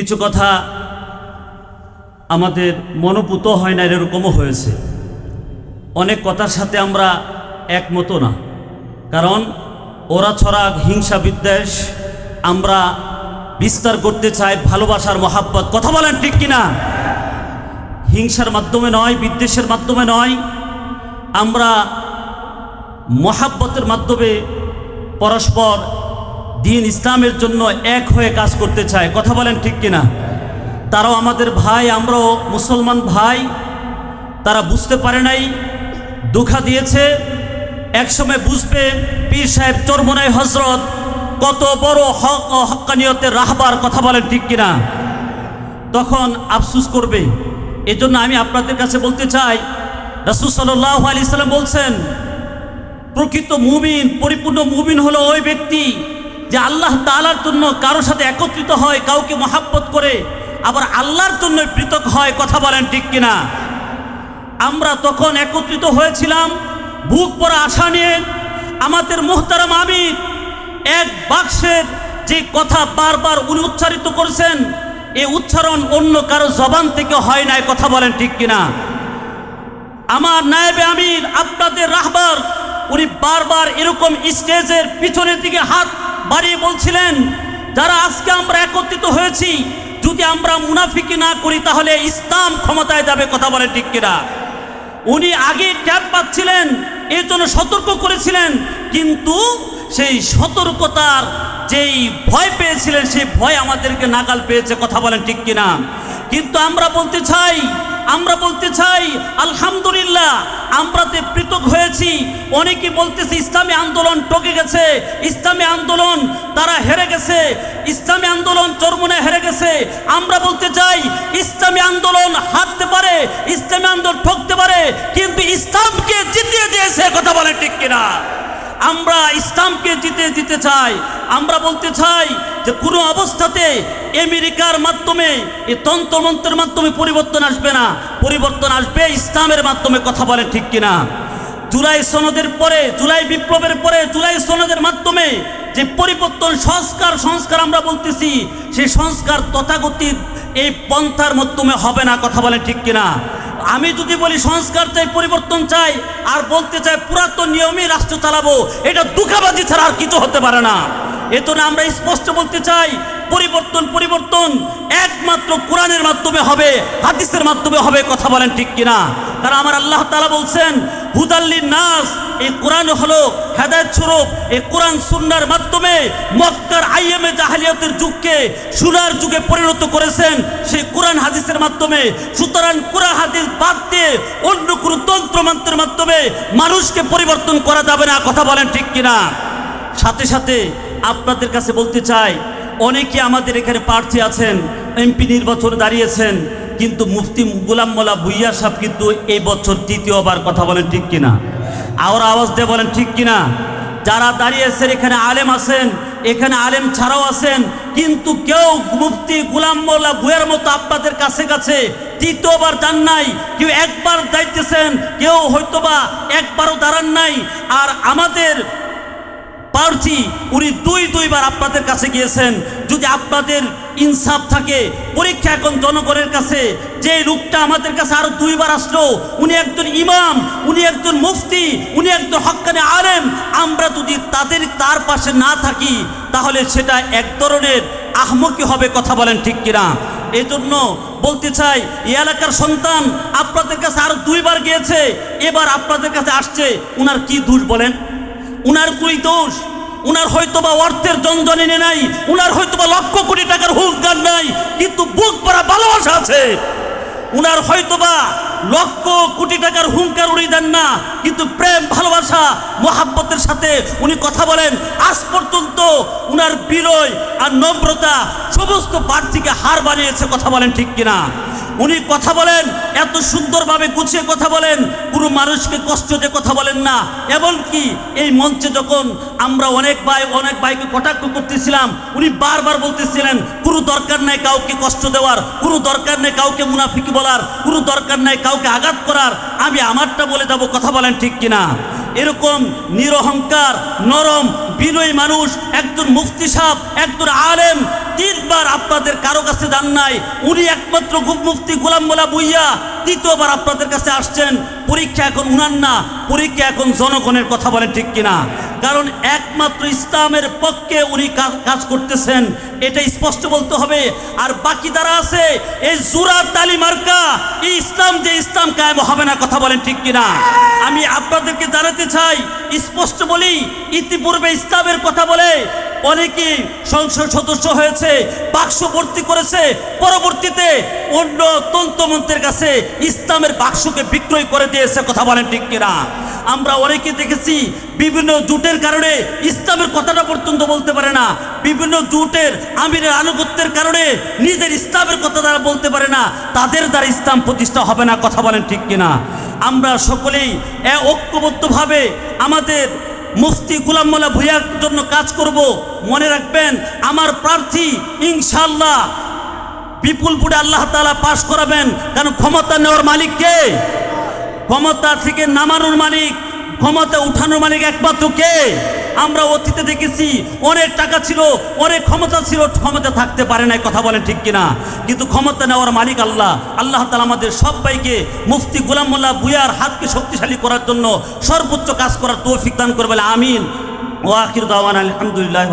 কিছু কথা আমাদের মনোপুত হয় না, এরকমও হয়েছে। অনেক কথার সাথে আমরা একমত না। কারণ ওরা ছড়া হিংসা বিদ্বেষ আমরা বিস্তার করতে চাই, ভালোবাসার মহাব্বত। কথা বলেন ঠিক কিনা? হিংসার মাধ্যমে নয়, বিদ্বেষের মাধ্যমে নয়। আমরা মহাব্বতের মাধ্যমে পরস্পর দিন ইসলামের জন্য এক হয়ে কাজ করতে চায়। কথা বলেন ঠিক কিনা? তারাও আমাদের ভাই, আমরাও মুসলমান ভাই, তারা বুঝতে পারে নাই, দুঃখা দিয়েছে। একসময় বুঝবে পীর সাহেব চরমনাই হজরত কত বড় হক ও হক্কানিয়তের রাহবার, কথা বলেন ঠিক কিনা? তখন আফসুস করবে। এজন্য আমি আপনাদের কাছে বলতে চাই, রাসুল সাল্লাহ আলি সাল্লাম বলছেন, প্রকৃত মুমিন, পরিপূর্ণ মুমিন হলো ওই ব্যক্তি যে আল্লাহ তালার জন্য কারোর সাথে একত্রিত হয়, কাউকে মহাব্বত করে, আবার আল্লাহর জন্য পৃথক হয়, কথা বলেন ঠিক কিনা? আমরা তখন একত্রিত হয়েছিলাম, বুক পরা আশা নিয়ে, আমাদের মোহতারাম আমির এক বাক্সের যে কথা বারবার উনি উচ্চারিত করেছেন, এ উচ্চারণ অন্য কারও জবান থেকে হয় নাই, কথা বলেন ঠিক কিনা? আমার নায়েবে আমির, আপনাদের রাহবার, উনি বারবার এরকম স্টেজের পিছনের দিকে হাত বাড়িয়ে বলছিলেন, যারা আজকে আমরা একত্রিত হয়েছি, যদি আমরা মুনাফিকি না করি, তাহলে ইসলাম ক্ষমতায় যাবে। কথা বলে ঠিক উনি আগে ট্যাপ পাচ্ছিলেন, এর জন্য সতর্ক করেছিলেন, কিন্তু সেই সতর্কতার যেই ভয় পেয়েছিলেন, সেই ভয় আমাদেরকে নাগাল পেয়েছে। কথা বলেন ঠিক কিনা? কিন্তু আমরা বলতে চাই আমরা বলতে চাই, আলহামদুলিল্লাহ, আমরা যে পৃথক হয়েছি। অনেকে বলতেছে, ইসলামী আন্দোলন টকে গেছে। ইসলামী আন্দোলন তারা হেরে গেছে। ইসলামী আন্দোলন চরমনে হেরে গেছে। আমরা বলতে চাই, ইসলামী আন্দোলন হারতে পারে, ইসলামী আন্দোলন ঠকতে পারে, কিন্তু ইসলামকে জিতিয়ে দিয়েছে কথা বলে ঠিক কিনা? আমরা ইসলামকে জিতে দিতে চাই। আমরা বলতে চাই যে কোনো অবস্থাতে আমেরিকার মাধ্যমে এই তন্ত্রমন্ত্রের মাধ্যমে পরিবর্তন আসবে না। পরিবর্তন আসবে ইসলামের মাধ্যমে, কথা বলে ঠিক কিনা? জুলাই সনদের পরে, জুলাই বিপ্লবের পরে, জুলাই সনদের মাধ্যমে যে পরিবর্তন সংস্কার সংস্কার আমরা বলতেছি, সেই সংস্কার তথাগতিক এই পন্থার মাধ্যমে হবে না, কথা বলে ঠিক কিনা? আমি যদি বলি সংস্কার চাই, পরিবর্তন চাই, আর বলতে চাই পুরাতন নিয়মেই রাষ্ট্র চালাবো, এটা দুঃখাবাজি ছাড়া আর কিছু হতে পারে না। এজন্য আমরা স্পষ্ট বলতে চাই, পরিবর্তন পরিবর্তন একমাত্র কোরআনের মাধ্যমে হবে, হাদিসের মাধ্যমে হবে, কথা বলেন ঠিক কিনা? তারা আমার আল্লাহ তালা বলছেন হুদাল্লিন নাস, এই কোরআন হলো হেদায়ত স্বরূপ, এই কোরআন সুন্নার মাধ্যমে মক্কার আইএমএ জাহালিয়াতের যুগকে সুনার যুগে পরিণত করেছেন সেই কোরআন হাদিসের মাধ্যমে। সুতরাং কোরআন হাদিস বাদ দিয়ে অন্য কোনো তন্ত্রমন্ত্রের মাধ্যমে মানুষকে পরিবর্তন করা যাবে না, কথা বলেন ঠিক কিনা? সাথে সাথে আপনাদের কাছে বলতে চাই, অনেকে আমাদের এখানে প্রার্থী আছেন, এমপি নির্বাচনে দাঁড়িয়েছেন কিন্তু মুফতি গুলাম মোলা ভুইয়া সাহেব কিন্তু এই বছর তৃতীয়বার কথা বলেন ঠিক কিনা? আর আওয়াজ দিয়ে বলেন ঠিক কিনা? যারা দাঁড়িয়েছেন এখানে আলেম আছেন, এখানে আলেম ছাড়াও আছেন, কিন্তু কেউ মুফতি গুলাম মোল্লা ভুয়ের মতো আপনাদের কাছে কাছে তৃতীয়বার যান নাই, কেউ একবার যাইতেছেন, কেউ হয়তোবা একবারও দাঁড়ান নাই, আর আমাদের প্রার্থী উনি দুই, দুইবার আপনাদের কাছে গিয়েছেন। যদি আপনাদের ইনসাফ থাকে, পরীক্ষা এখন জনগণের কাছে, যে লোকটা আমাদের কাছে আরও দুইবার আসলো, উনি একজন ইমাম, উনি একজন মুফতি, উনি একজন হক্কানে আলেম, আমরা যদি তাদের তার পাশে না থাকি, তাহলে সেটা এক ধরনের আহমকি হবে কথা বলেন ঠিক কিনা। এই জন্য বলতে চাই, এই এলাকার সন্তান আপনাদের কাছে আরও দুইবার গিয়েছে, এবার আপনাদের কাছে আসছে, উনার কি দোষ বলেন? উনার কুই দোষ? উনার হয়তোবা অর্থের জঞ্জনে নাই, উনার হয়তোবা লক্ষ কোটি টাকার হুঙ্কার নাই, কিন্তু বুক পড়া ভালোবাসা আছে। উনার হয়তোবা লক্ষ কোটি টাকার হুঙ্কার উনি দেন না, কিন্তু প্রেম, ভালোবাসা, মহাব্বতের সাথে উনি কথা বলেন। আজ পর্যন্ত উনার বিনয় আর নম্রতা সমস্ত প্রার্থীকে হার বানিয়েছে, কথা বলেন ঠিক কিনা? উনি কথা বলেন, এত সুন্দরভাবে গুছিয়ে কথা বলেন, কোনো মানুষকে কষ্ট দিয়ে কথা বলেন না। এমনকি এই মঞ্চে যখন আমরা অনেক ভাই, অনেক ভাইকে কটাক্ষ করতেছিলাম, উনি বারবার বলতেছিলেন, কোনো দরকার নাই কাউকে কষ্ট দেওয়ার, কোনো দরকার নেই কাউকে মুনাফিকি বলার, কোনো দরকার নাই কাউকে আঘাত করার, আমি আমারটা বলে যাব কথা বলেন ঠিক কিনা? এরকম নিরহংকার, নরম, বিনয়ী মানুষ, একজন মুফতি সাহ একজন আলেম, তিনবার আপনাদের কারও কাছে দান নাই। উনি একমাত্র মুফতি গোলাম মোলা বুইয়া, তৃতীয়বার আপনাদের কাছে আসছেন। পরীক্ষা এখন উনার না, পরীক্ষা এখন জনগণের কথা বলেন ঠিক কিনা? কারণ একমাত্র ইসলামের পক্ষে উনি কাজ করতেছেন। এটা স্পষ্ট বলতে হবে। আর বাকি যারা আছে, এই জুরার তালি মার্কা ইসলাম যে ইসলাম কায়েম হবে না কথা বলেন ঠিক কিনা? আমি আপনাদেরকে জানাতে চাই, স্পষ্ট বলি, ইতিপূর্বে ইসলামের কথা বলে অনেকে সংসদ সদস্য হয়েছে, বাক্স ভর্তি করেছে, পরবর্তীতে অন্য তন্ত্রমন্ত্রের কাছে ইসলামের বাক্সকে বিক্রয় করে দিয়েছে, কথা বলেন ঠিক কিনা? আমরা অনেকে দেখেছি বিভিন্ন জুটের কারণে ইসলামের কথাটা পর্যন্ত বলতে পারে না। বিভিন্ন জুটের আমিরের আনুগত্যের কারণে নিজের ইসলামের কথা তারা বলতে পারে না। তাদের দ্বারা ইসলাম প্রতিষ্ঠা হবে না, কথা বলেন ঠিক কিনা। আমরা সকলেই ঐক্যবদ্ধভাবে আমাদের মুফতি গুলাম মোল্লা ভুইয়ার জন্য কাজ করব। মনে রাখবেন, আমার প্রার্থী ইনশাল্লাহ বিপুল বুড়ে আল্লাহ তাআলা পাশ করাবেন। কারণ ক্ষমতা নেওয়ার মালিক কে? ক্ষমতা থেকে নামানোর মালিক, ক্ষমতা উঠানোর মালিক একমাত্র কে? আমরা অতীতে দেখেছি, অনেক টাকা ছিল, অনেক ক্ষমতা ছিল, ক্ষমতা থাকতে পারে না কথা বলেন ঠিক কিনা? কিন্তু ক্ষমতা নেওয়ার মালিক আল্লাহ। আল্লাহ তালা আমাদের সবাইকে মুফতি গোলাম মোল্লা বুয়ার হাতকে শক্তিশালী করার জন্য সর্বোচ্চ কাজ করার তৌফিক দান করবে আমিন। ও আখির দাওয়ান আলহামদুলিল্লাহ